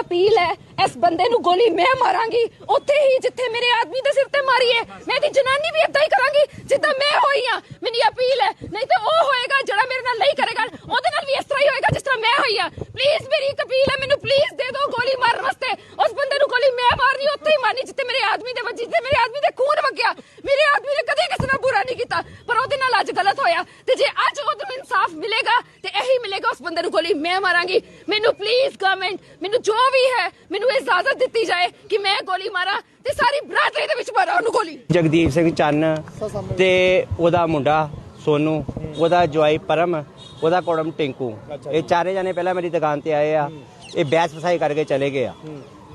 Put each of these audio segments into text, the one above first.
Appeal ਹੈ, ਇਸ ਬੰਦੇ ਨੂੰ ਗੋਲੀ ਮੈਂ ਮਾਰਾਂਗੀ, ਉੱਥੇ ਹੀ ਜਿੱਥੇ ਮੇਰੇ ਆਦਮੀ ਦੇ ਸਿਰ ਤੇ ਮਾਰੀ ਹੈ, ਮੈਂ ਦੀ ਜਨਾਨੀ ਵੀ ਏਦਾਂ ਹੀ ਕਰਾਂਗੀ, ਜਿੱਦਾਂ ਮੈਂ ਹੋਈ ਆ ਮੇਰੀ ਅਪੀਲ ਹੈ, ਨਹੀਂ ਤੇ ਉਹ ਹੋਏਗਾ ਜਿਹੜਾ ਮੇਰੇ ਨਾਲ ਨਹੀਂ ਕਰੇਗਾ, ਉਹਦੇ ਨਾਲ ਵੀ ਇਸ ਤਰ੍ਹਾਂ ਹੀ ਹੋਏਗਾ ਜਿਸ ਤਰ੍ਹਾਂ ਮੈਂ ਹੋਈ ਆ ਪਲੀਜ਼ ਮੇਰੀ ਇੱਕ ਅਪੀਲ ਹੈ, ਮੈਨੂੰ ਪਲੀਜ਼ ਦੇ ਦਿਓ ਗੋਲੀ ਮਾਰਨ ਵਾਸਤੇ। ਉਸ ਬੰਦੇ ਨੂੰ ਗੋਲੀ ਮੈਂ ਮਾਰਨੀ, ਉੱਥੇ ਹੀ ਮਾਰਨੀ, ਜਿੱਥੇ ਮੇਰੇ ਆਦਮੀ ਦੇ ਵੱਜੀ, ਜਿੱਥੇ ਮੇਰੇ ਆਦਮੀ ਦੇ ਖੂਨ ਵਗਿਆ। ਮੇਰੇ ਆਦਮੀ ਨੇ ਕਦੇ ਕਿਸੇ ਨਾਲ ਬੁਰਾ ਨਹੀਂ ਕੀਤਾ, ਪਰ ਉਹਦੇ ਨਾਲ ਅੱਜ ਗਲਤ ਹੋਇਆ। ਤੇ ਜੇ ਅੱਜ ਉਹਨੂੰ ਇਨਸਾਫ ਮਿਲੇਗਾ ਤੇ ਇਹੀ ਉਸ ਬੰਦੇ ਨੂੰ ਗੋਲੀ ਮੈਂ ਮਾਰਾਂਗੀ। ਮੈਨੂੰ ਪਲੀਜ਼ ਗਵਰਨਮੈਂਟ ਮੈਨੂੰ ਜੋ ਵੀ ਹੈ, ਮੈਨੂੰ ਇਜਾਜ਼ਤ ਦਿੱਤੀ ਜਾਏ ਕਿ ਮੈਂ ਗੋਲੀ ਮਾਰਾਂ ਤੇ ਸਾਰੀ ਬਰਾਦਰੀ ਦੇ ਵਿੱਚ ਮਾਰਾਂ ਉਹਨੂੰ ਗੋਲੀ। ਜਗਦੀਪ ਸਿੰਘ ਚੰਨ ਤੇ ਉਹਦਾ ਮੁੰਡਾ ਸੋਨੂ, ਉਹਦਾ ਜਵਾਈ ਪਰਮ, ਉਹਦਾ ਕੋੜਮ ਟਿੰਕੂ। ਇਹ ਚਾਰੇ ਜਣੇ ਪਹਿਲਾਂ ਮੇਰੀ ਦੁਕਾਨ ਤੇ ਆਏ ਆ। ਇਹ ਬੈਸ ਫਸਾਈ ਕਰਕੇ ਚਲੇ ਗਏ ਆ।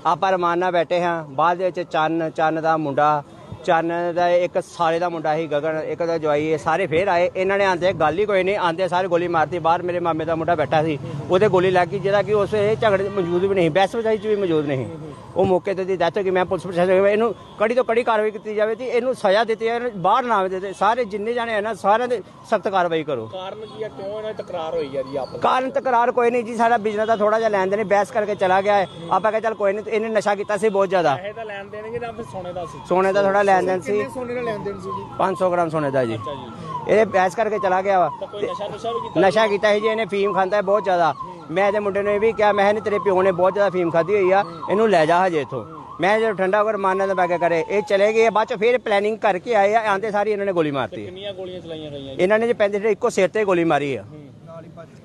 ਆਪਾਂ ਰਮਾਨ ਬੈਠੇ ਹਾਂ। ਬਾਅਦ ਦੇ ਵਿੱਚ ਚੰਨ ਚੰਨ ਦਾ ਮੁੰਡਾ ਚੰਨ ਦਾ ਇੱਕ ਸਾਲੇ ਦਾ ਮੁੰਡਾ ਸੀ, ਗਗਨ, ਇੱਕ ਦਾ ਜਵਾਈ, ਇਹ ਸਾਰੇ ਫੇਰ ਆਏ। ਇਹਨਾਂ ਨੇ ਆਂਦੇ, ਗੱਲ ਹੀ ਕੋਈ ਨਹੀਂ। ਆਂਦੇ ਸਾਰੇ ਗੋਲੀ ਮਾਰਤੀ। ਬਾਹਰ ਮੇਰੇ ਮਾਮੇ ਦਾ ਮੁੰਡਾ ਬੈਠਾ ਸੀ। ਉਹਦੇ ਗੋਲੀ ਲੱਗ ਗਈ ਜਿਹਦਾ ਕਿ ਉਸ ਝਗੜੇ 'ਚ ਮੌਜੂਦ ਵੀ ਨਹੀਂ ਬਹਿਸ ਫਸਾਈ 'ਚ ਵੀ ਮੌਜੂਦ ਨਹੀਂ ਉਹ ਮੌਕੇ ਤੇ ਦੀ ਡੈਥ ਹੋ ਗਈ ਮੈਂ ਪੁਲਿਸ ਪ੍ਰਸ਼ਾਸਨ ਨੂੰ ਇਹਨੂੰ ਕੜੀ ਤੋਂ ਕੜੀ ਕਾਰਵਾਈ ਕੀਤੀ ਜਾਵੇ ਤੇ ਇਹਨੂੰ ਸਜ਼ਾ ਦਿੱਤੀ ਜਾਵੇ ਬਾਹਰ ਨਾ ਆਵੇ ਦਿੱਤੇ ਸਾਰੇ ਜਿੰਨੇ ਜਾਣੇ ਆ ਨਾ ਸਾਰਿਆਂ ਦੇ ਸਖਤ ਕਾਰਵਾਈ ਕਰੋ। ਕਾਰਨ ਕੀ ਆ ਕਿਉਂ ਇਹਨਾਂ ਦੀ ਤਕਰਾਰ ਹੋਈ ਆ ਜੀ ਆਪਸ ਕਾਰਨ ਤਕਰਾਰ ਕੋਈ ਨਹੀਂ ਜੀ ਸਾਡਾ ਬਿਜ਼ਨਸ ਦਾ ਥੋੜਾ ਜਿਹਾ ਲੈਣ ਦੇਣ ਬਹਿਸ ਕਰਕੇ ਚਲਾ ਗਿਆ ਹੈ। ਆਪਾਂ ਕਿਹਾ ਚੱਲ ਕੋਈ ਨਹੀਂ ਇਹਨੇ ਨਸ਼ਾ ਕੀਤਾ ਸੀ ਬਹੁਤ ਜ਼ਿਆਦਾ। ਪੈਸੇ ਤਾਂ ਲੈਣ ਦੇਣਗੇ ਜਾਂ ਫਿਰ ਸੋਨੇ ਦਾ ਸੀ? ਸੋਨੇ ਦਾ ਥੋੜਾ ਲੈਣ ਦੇਣ ਸੀ ਸੋਨੇ ਦਾ ਲੈਣ ਦੇਣ ਸੀ ਜੀ? 500 ਗ੍ਰਾਮ ਸੋਨੇ ਦਾ ਜੀ। ਅੱਛਾ ਜੀ। ਇਹ ਬਹਿਸ ਕਰਕੇ ਚਲਾ ਗਿਆ ਵਾ। ਤਾਂ ਕੋਈ ਨਸ਼ਾ ਨੁਸ਼ਾ ਵੀ ਕੀਤਾ ਨਸ਼ਾ ਕੀਤਾ ਸੀ ਜੀ ਇਹਨੇ ਫੀਮ ਖਾਂਦਾ ਹੈ ਬਹੁਤ ਜ਼ਿਆਦਾ। ਮੈਂ ਇਹਦੇ ਮੁੰਡੇ ਨੂੰ ਇਹ ਵੀ ਕਿਹਾ ਮੈਂ ਨਹੀਂ ਤੇਰੇ ਪਿਓ ਨੇ ਬਹੁਤ ਜ਼ਿਆਦਾ ਫੀਮ ਖਾਧੀ ਹੋਈ ਆ ਇਹਨੂੰ ਲੈ ਜਾ ਹਜੇ ਇੱਥੋਂ। ਮੈਂ ਜਦੋਂ ਠੰਡਾ ਹੋ ਕੇ ਮਾਨਣਾ ਦਾ ਬੈਗ ਕਰੇ। ਇਹ ਚਲੇ ਗਏ ਬਾਅਦ ਚ ਫਿਰ ਪਲੈਨਿੰਗ ਕਰਕੇ ਆਏ ਆ ਆਂਦੇ ਸਾਰੀ ਇਹਨਾਂ ਨੇ ਗੋਲੀ ਮਾਰਤੀ। ਕਿੰਨੀਆਂ ਗੋਲੀਆਂ ਚਲਾਈਆਂ ਗਈਆਂ ਇਹਨਾਂ ਨੇ ਜੇ ਪੈਂਦੇ ਇੱਕੋ ਸਿਰ ਤੇ ਗੋਲੀ ਮਾਰੀ ਆ।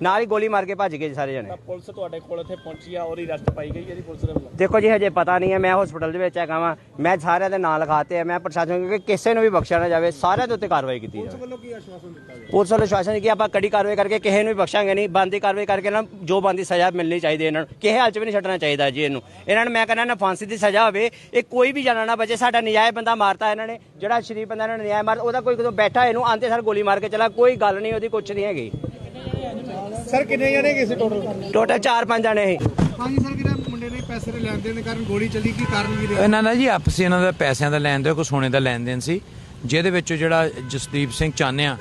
ਨਾਲ ਹੀ ਗੋਲੀ ਮਾਰ ਕੇ ਭੱਜ ਗਏ ਜੀ ਸਾਰੇ ਜਣੇ। ਪੁਲਿਸ ਤੁਹਾਡੇ ਕੋਲ ਇੱਥੇ ਪਹੁੰਚੀ ਆ ਉਹਦੀ ਅਰੈਸਟ ਪਾਈ ਗਈ ਇਹਦੀ ਪੁਲਿਸ ਦੇ ਵੱਲੋਂ? ਦੇਖੋ ਜੀ ਹਜੇ ਪਤਾ ਨਹੀਂ ਹੈ ਮੈਂ ਹਸਪੀਟਲ ਦੇ ਵਿੱਚ ਹੈਗਾ ਵਾਂ। ਮੈਂ ਸਾਰਿਆਂ ਦੇ ਨਾਂ ਲਿਖਾਤੇ ਆ ਮੈਂ ਪ੍ਰਸ਼ਾਸਨ ਨੂੰ ਕਿ ਕਿਸੇ ਨੂੰ ਵੀ ਬਖਸ਼ਿਆ ਨਾ ਜਾਵੇ ਸਾਰਿਆਂ ਦੇ ਉੱਤੇ ਕਾਰਵਾਈ ਕੀਤੀ ਜਾਵੇ। ਵੱਲੋਂ ਕੀ ਆਸ਼ਵਾਸਨ ਦਿੱਤਾ ਗਿਆ? ਪੁਲਿਸ ਵੱਲੋਂ ਸ਼ਾਸਨ ਕਿ ਆਪਾਂ ਕੜੀ ਕਾਰਵਾਈ ਕਰਕੇ ਕਿਸੇ ਨੂੰ ਵੀ ਬਖਸ਼ਾਂਗੇ ਨਹੀਂ ਬੰਦੀ ਕਾਰਵਾਈ ਕਰਕੇ ਨਾ ਜੋ ਬੰਦੀ ਸਜ਼ਾ ਮਿਲਣੀ ਚਾਹੀਦੀ ਹੈ ਇਹਨਾਂ ਨੂੰ। ਕਿਸੇ ਹਾਲ ਚ ਵੀ ਨਹੀਂ ਛੱਡਣਾ ਚਾਹੀਦਾ ਜੀ ਇਹਨੂੰ। ਇਹਨਾਂ ਨੂੰ ਮੈਂ ਕਹਿੰਦਾ ਨਾ ਫਾਂਸੀ ਦੀ ਸਜ਼ਾ ਹੋਵੇ ਇਹ ਕੋਈ ਵੀ ਜਾਣਾ ਨਾ ਬਚੇ ਸਾਡਾ ਨਜਾਇਜ਼ ਬੰਦਾ ਮਾਰਤਾ ਇਹਨਾਂ ਨੇ ਜਿਹੜਾ ਸ਼ਰੀਫ ਬੰਦਾ ਇਹਨਾਂ ਨੇ ਨਜਾਇਜ਼ ਮਾਰ ਉਹਦਾ ਕੋਈ ਕਦੋਂ ਬੈਠਾ ਇਹਨੂੰ ਆਂਦੇ ਸਰ ਗੋਲੀ ਮਾਰ ਕੇ ਚਲਾ ਕੋਈ ਗੱਲ ਨਹੀਂ ਉਹਦੀ ਕੁਛ ਨਹੀਂ ਹੈਗੀ। ਸਰ ਕਿੰਨੇ ਜਣੇ ਗਏ ਸੀ ਟੋਟਲ ਟੋਟਲ 4-5 ਜਣੇ ਸੀ। ਹਾਂਜੀ ਸਰ ਕਿਹੜਾ ਮੁੰਡੇ ਨੇ ਪੈਸੇ ਦੇ ਲੈਣ ਦੇਣ ਦੇ ਕਾਰਨ ਗੋਲੀ ਚੱਲੀ? ਕੀ ਕਾਰਨ ਕੀ ਰਿਹਾ? ਇਹਨਾਂ ਦਾ ਜੀ ਆਪਸੀ ਇਹਨਾਂ ਦਾ ਪੈਸਿਆਂ ਦਾ ਲੈਣ ਦੇਣ ਕੋਈ ਸੋਨੇ ਦਾ ਲੈਣ ਦੇਣ ਸੀ। ਜਿਹਦੇ ਵਿੱਚ ਜਿਹੜਾ ਜਸਦੀਪ ਸਿੰਘ ਚਾਨਿਆ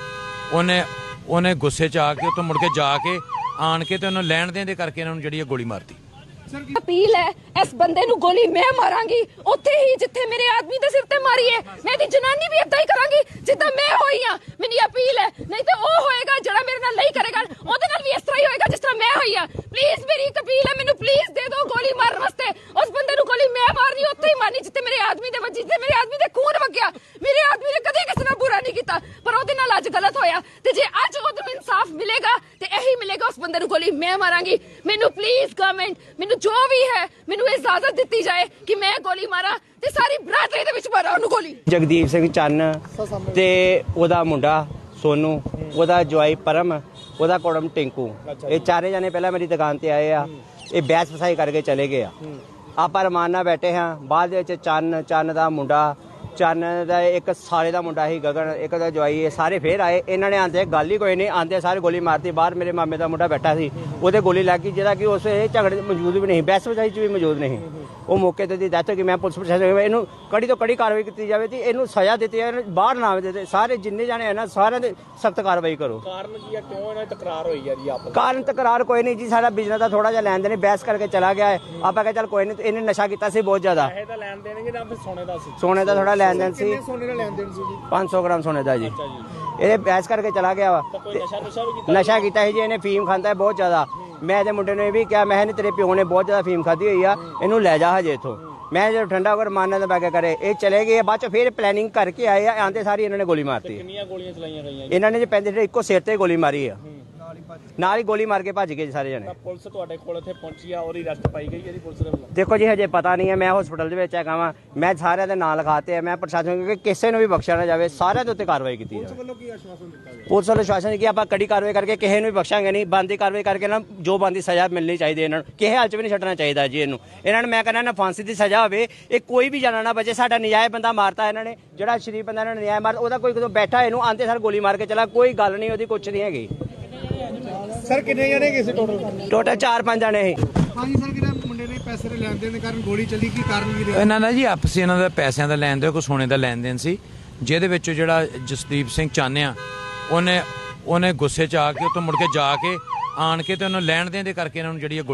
ਉਹਨੇ ਉਹਨੇ ਗੁੱਸੇ 'ਚ ਆ ਕੇ ਉੱਥੋਂ ਮੁੜ ਕੇ ਜਾ ਕੇ ਆਣ ਕੇ ਤੇ ਉਹਨੂੰ ਲੈਣ ਦੇਣ ਦੇ ਕਰਕੇ ਇਹਨਾਂ ਨੂੰ ਜਿਹੜੀ ਇਹ ਗੋਲੀ ਮਾਰਤੀ। ਅਪੀਲ ਹੈ ਇਸ ਬੰਦੇ ਨੂੰ ਗੋਲੀ ਮੈਂ ਮਾਰਾਂਗੀ। ਉੱਥੇ ਹੀ ਜਿੱਥੇ ਮੇਰੇ ਆਦਮੀ ਦੇ ਸਿਰ ਤੇ ਮਾਰੀ ਹੈ ਮੈਂ ਦੀ ਜਨਾਨੀ ਵੀ ਏਦਾਂ ਹੀ ਕਰਾਂਗੀ ਜਿੱਦਾਂ ਮੈਂ ਹੋਈ ਆ ਮੇਰੀ ਅਪੀਲ ਹੈ ਨਹੀਂ ਤੇ ਉਹ ਹੋਏਗਾ ਜਿਹੜਾ ਮੇਰੇ ਨਾਲ ਨਹੀਂ ਕਰੇਗਾ ਉਹਦੇ ਨਾਲ ਵੀ ਇਸ ਤਰ੍ਹਾਂ ਹੀ ਹੋਏਗਾ ਜਿਸ ਤਰ੍ਹਾਂ ਮੈਂ ਹੋਈ ਆ ਪਲੀਜ਼ ਮੇਰੀ ਇੱਕ ਅਪੀਲ ਹੈ ਮੈਨੂੰ ਪਲੀਜ਼ ਦੇ ਦਿਓ ਗੋਲੀ ਮਾਰਨ ਵਾਸਤੇ ਉਸ ਬੰਦੇ ਨੂੰ ਗੋਲੀ ਮੈਂ ਮਾਰਨੀ ਉੱਥੇ ਹੀ ਮਾਰਨੀ ਜਿੱਥੇ ਜਿੱਥੇ ਮੇਰੇ ਆਦਮੀ ਦੇ ਖੂਨ ਵਗਿਆ ਮੇਰੇ ਆਦਮੀ ਨੇ ਕਦੇ ਕਿਸੇ ਨਾਲ ਬੁਰਾ ਨਹੀਂ ਕੀਤਾ ਪਰ ਉਹਦੇ ਨਾਲ ਅੱਜ ਗਲਤ ਹੋਇਆ। ਤੇ ਜੇ ਅੱਜ ਉਹਨੂੰ ਇਨਸਾਫ ਮਿਲੇਗਾ ਤੇ ਇਹੀ ਮਿਲੇਗਾ ਉਸ ਬੰਦੇ ਨੂੰ ਗੋਲੀ ਮੈਂ ਮਾਰਾਂਗੀ। ਮੈਨੂੰ ਪਲੀਜ਼ ਗਵਰਨਮੈਂਟ ਮੈਨੂੰ ਜੋ ਵੀ ਹੈ ਮੈਨੂੰ ਇਜਾਜ਼ਤ ਦਿੱਤੀ ਜਾਏ ਕਿ ਮੈਂ ਗੋਲੀ ਮਾਰਾਂ ਤੇ ਸਾਰੀ ਬਰਾਦਰੀ ਦੇ ਵਿੱਚ ਮਾਰਾਂ ਉਹਨੂੰ ਗੋਲੀ। ਜਗਦੀਪ ਸਿੰਘ ਚੰਨ ਤੇ ਉਹਦਾ ਮੁੰਡਾ ਸੋਨੂ ਉਹਦਾ ਜਵਾਈ ਪਰਮ ਉਹਦਾ ਕੋੜਮ ਟਿੰਕੂ। ਇਹ ਚਾਰੇ ਜਣੇ ਪਹਿਲਾਂ ਮੇਰੀ ਦੁਕਾਨ ਤੇ ਆਏ ਆ। ਇਹ ਬੈਸ ਫਸਾਈ ਕਰਕੇ ਚਲੇ ਗਏ ਆ। ਆਪਾਂ ਰਮਾਨ ਨਾਲ ਬੈਠੇ ਹਾਂ। ਬਾਅਦ ਦੇ ਵਿੱਚ ਚੰਨ ਚੰਨ ਦਾ ਮੁੰਡਾ ਚੰਨ ਦਾ ਇੱਕ ਸਾਲੇ ਦਾ ਮੁੰਡਾ ਸੀ ਗਗਨ ਇੱਕ ਦਾ ਜਵਾਈ ਇਹ ਸਾਰੇ ਫੇਰ ਆਏ। ਇਹਨਾਂ ਨੇ ਆਂਦੇ ਗੱਲ ਹੀ ਕੋਈ ਨਹੀਂ। ਆਂਦੇ ਸਾਰੇ ਗੋਲੀ ਮਾਰਤੀ। ਬਾਹਰ ਮੇਰੇ ਮਾਮੇ ਦਾ ਮੁੰਡਾ ਬੈਠਾ ਸੀ। ਉਹਦੇ ਗੋਲੀ ਲੱਗ ਗਈ ਜਿਹਦਾ ਕਿ ਉਸ ਇਹ ਝਗੜੇ ਮੌਜੂਦ ਵੀ ਨਹੀਂ ਬੈਸ ਫਸਾਈ 'ਚ ਵੀ ਮੌਜੂਦ ਨਹੀਂ ਉਹ ਮੌਕੇ ਤੇ ਦੀ ਡੈਥ ਹੋ ਗਈ। ਮੈਂ ਪੁਲਿਸ ਪ੍ਰਸ਼ਾਸਨ ਨੂੰ ਇਹਨੂੰ ਕੜੀ ਤੋਂ ਕੜੀ ਕਾਰਵਾਈ ਕੀਤੀ ਜਾਵੇ ਤੇ ਇਹਨੂੰ ਸਜ਼ਾ ਦਿੱਤੀ ਜਾਵੇ ਬਾਹਰ ਨਾ ਆਵੇ। ਸਾਰੇ ਜਿੰਨੇ ਜਾਣੇ ਆ ਨਾ ਸਾਰਿਆਂ ਦੇ ਸਖਤ ਕਾਰਵਾਈ ਕਰੋ। ਕਾਰਨ ਕੀ ਆ? ਕਿਉਂ ਇਹਨਾਂ ਦੀ ਤਕਰਾਰ ਹੋਈ ਆ ਜੀ ਆਪਸ ਕਾਰਨ ਤਕਰਾਰ ਕੋਈ ਨਹੀਂ ਜੀ। ਸਾਡਾ ਬਿਜ਼ਨਸ ਦਾ ਥੋੜਾ ਜਿਹਾ ਲੈਣ ਦੇਣ ਬਹਿਸ ਕਰਕੇ ਚਲਾ ਗਿਆ ਹੈ। ਆਪਾਂ ਕਿਹਾ ਚੱਲ ਕੋਈ ਨਹੀਂ ਇਹਨੇ ਨਸ਼ਾ ਕੀਤਾ ਸੀ ਬਹੁਤ ਜ਼ਿਆਦਾ। ਪੈਸੇ ਤਾਂ ਲੈਣ ਦੇਣਗੇ ਫਿਰ ਸੋਨੇ ਦਾ ਸੀ? ਸੋਨੇ ਦਾ ਥੋੜਾ ਲੈਣ ਦੇਣ ਸੀ। ਸੋਨੇ ਦਾ ਲੈਣ ਦੇਣ ਸੀ ਜੀ? 500 ਗ੍ਰਾਮ ਸੋਨੇ ਦਾ ਜੀ। ਇਹਦੇ ਬਹਿਸ ਕਰਕੇ ਚਲਾ ਗਿਆ ਵਾ। ਨਸ਼ਾ ਕੀਤਾ? ਸੀ ਜੀ ਇਹਨੇ ਫੀਮ ਖਾਂਦਾ ਹੈ ਬਹੁਤ ਜ਼ਿਆਦਾ। ਮੈਂ ਇਹਦੇ ਮੁੰਡੇ ਨੂੰ ਇਹ ਵੀ ਕਿਹਾ ਮੈਂ ਕਿਹਾ ਨਹੀਂ ਤੇਰੇ ਪਿਓ ਨੇ ਬਹੁਤ ਜ਼ਿਆਦਾ ਫੀਮ ਖਾਧੀ ਹੋਈ ਆ ਇਹਨੂੰ ਲੈ ਜਾ ਹਜੇ ਇੱਥੋਂ। ਮੈਂ ਜਦੋਂ ਠੰਡਾ ਹੋ ਕੇ ਮਾਨਣਾ ਦਾ ਬੈਗ ਕਰੇ। ਇਹ ਚਲੇ ਗਏ ਬਾਅਦ ਚ ਫਿਰ ਪਲੈਨਿੰਗ ਕਰਕੇ ਆਏ ਆ ਆਂਦੇ ਸਾਰੀ ਇਹਨਾਂ ਨੇ ਗੋਲੀ ਮਾਰਤੀ। ਕਿੰਨੀਆਂ ਗੋਲੀਆਂ ਚਲਾਈਆਂ ਗਈਆਂ ਜੀ? ਇਹਨਾਂ ਨੇ ਜੇ ਪੈਂਦੇ ਇੱਕੋ ਸਿਰ ਤੇ ਗੋਲੀ ਮਾਰੀ ਆ। ਨਾਲ ਹੀ ਗੋਲੀ ਮਾਰ ਕੇ ਭੱਜ ਗਏ ਜੀ ਸਾਰੇ ਜਣੇ। ਪੁਲਿਸ ਤੁਹਾਡੇ ਕੋਲ ਇੱਥੇ ਪਹੁੰਚੀ ਆ ਉਹਦੀ ਅਰੈਸਟ ਪਾਈ ਗਈ ਇਹਦੀ ਪੁਲਿਸ ਦੇ ਵੱਲੋਂ? ਦੇਖੋ ਜੀ ਹਜੇ ਪਤਾ ਨਹੀਂ ਹੈ ਮੈਂ ਹਸਪੀਟਲ ਦੇ ਵਿੱਚ ਹੈਗਾ ਵਾਂ। ਮੈਂ ਸਾਰਿਆਂ ਦੇ ਨਾਂ ਲਿਖਾਤੇ ਆ ਮੈਂ ਪ੍ਰਸ਼ਾਸਨ ਨੂੰ ਕਿ ਕਿਸੇ ਨੂੰ ਵੀ ਬਖਸ਼ਿਆ ਨਾ ਜਾਵੇ ਸਾਰਿਆਂ ਦੇ ਉੱਤੇ ਕਾਰਵਾਈ ਕੀਤੀ ਜਾਵੇ। ਵੱਲੋਂ ਕੀ ਆਸ਼ਵਾਸਨ ਦਿੱਤਾ ਗਿਆ? ਪੁਲਿਸ ਵੱਲੋਂ ਸ਼ਾਸਨ ਕਿ ਆਪਾਂ ਕੜੀ ਕਾਰਵਾਈ ਕਰਕੇ ਕਿਸੇ ਨੂੰ ਵੀ ਬਖਸ਼ਾਂਗੇ ਨਹੀਂ ਬੰਦੀ ਕਾਰਵਾਈ ਕਰਕੇ ਨਾ ਜੋ ਬੰਦੀ ਸਜ਼ਾ ਮਿਲਣੀ ਚਾਹੀਦੀ ਹੈ ਇਹਨਾਂ ਨੂੰ। ਕਿਸੇ ਹਾਲ ਚ ਵੀ ਨਹੀਂ ਛੱਡਣਾ ਚਾਹੀਦਾ ਜੀ ਇਹਨੂੰ। ਇਹਨਾਂ ਨੂੰ ਮੈਂ ਕਹਿੰਦਾ ਨਾ ਫਾਂਸੀ ਦੀ ਸਜ਼ਾ ਹੋਵੇ ਇਹ ਕੋਈ ਵੀ ਜਾਣਾ ਨਾ ਬਚੇ ਸਾਡਾ ਨਜਾਇਜ਼ ਬੰਦਾ ਮਾਰਤਾ ਇਹਨਾਂ ਨੇ ਜਿਹੜਾ ਸ਼ਰੀਫ ਬੰਦਾ ਇਹਨਾਂ ਨੇ ਨਜਾਇਜ਼ ਮਾਰ ਉਹਦਾ ਕੋਈ ਕਦੋਂ ਬੈਠਾ ਇਹਨੂੰ ਆਂਦੇ ਸਰ ਗੋਲੀ ਮਾਰ ਕੇ ਚਲਾ ਕੋਈ ਗੱਲ ਨਹੀਂ ਉਹਦੀ ਕੁਛ ਨਹੀਂ ਹੈਗੀ। ਸਰ ਕਿੰਨੇ ਜਣੇ ਗਏ ਸੀ ਟੋਟਲ ਟੋਟਲ 4-5 ਜਣੇ ਸੀ। ਹਾਂਜੀ ਸਰ ਕਿਹੜਾ ਮੁੰਡੇ ਨੇ ਪੈਸੇ ਦੇ ਲੈਣ ਦੇਣ ਦੇ ਕਾਰਨ ਗੋਲੀ ਚੱਲੀ? ਕੀ ਕਾਰਨ ਕੀ ਰਿਹਾ? ਇਹਨਾਂ ਦਾ ਜੀ ਆਪਸੀ ਇਹਨਾਂ ਦਾ ਪੈਸਿਆਂ ਦਾ ਲੈਣ ਦੇਣ ਕੋਈ ਸੋਨੇ ਦਾ ਲੈਣ ਦੇਣ ਸੀ। ਜਿਹਦੇ ਵਿੱਚ ਜਿਹੜਾ ਜਸਦੀਪ ਸਿੰਘ ਚਾਨਿਆ ਉਹਨੇ ਉਹਨੇ ਗੁੱਸੇ 'ਚ ਆ ਕੇ ਉੱਥੋਂ ਮੁੜ ਕੇ ਜਾ ਕੇ ਆਣ ਕੇ ਤੇ ਉਹਨੂੰ ਲੈਣ ਦੇਣ ਦੇ ਕਰਕੇ ਇਹਨਾਂ ਨੂੰ ਜਿਹੜੀ ਇਹ ਗੋਲੀ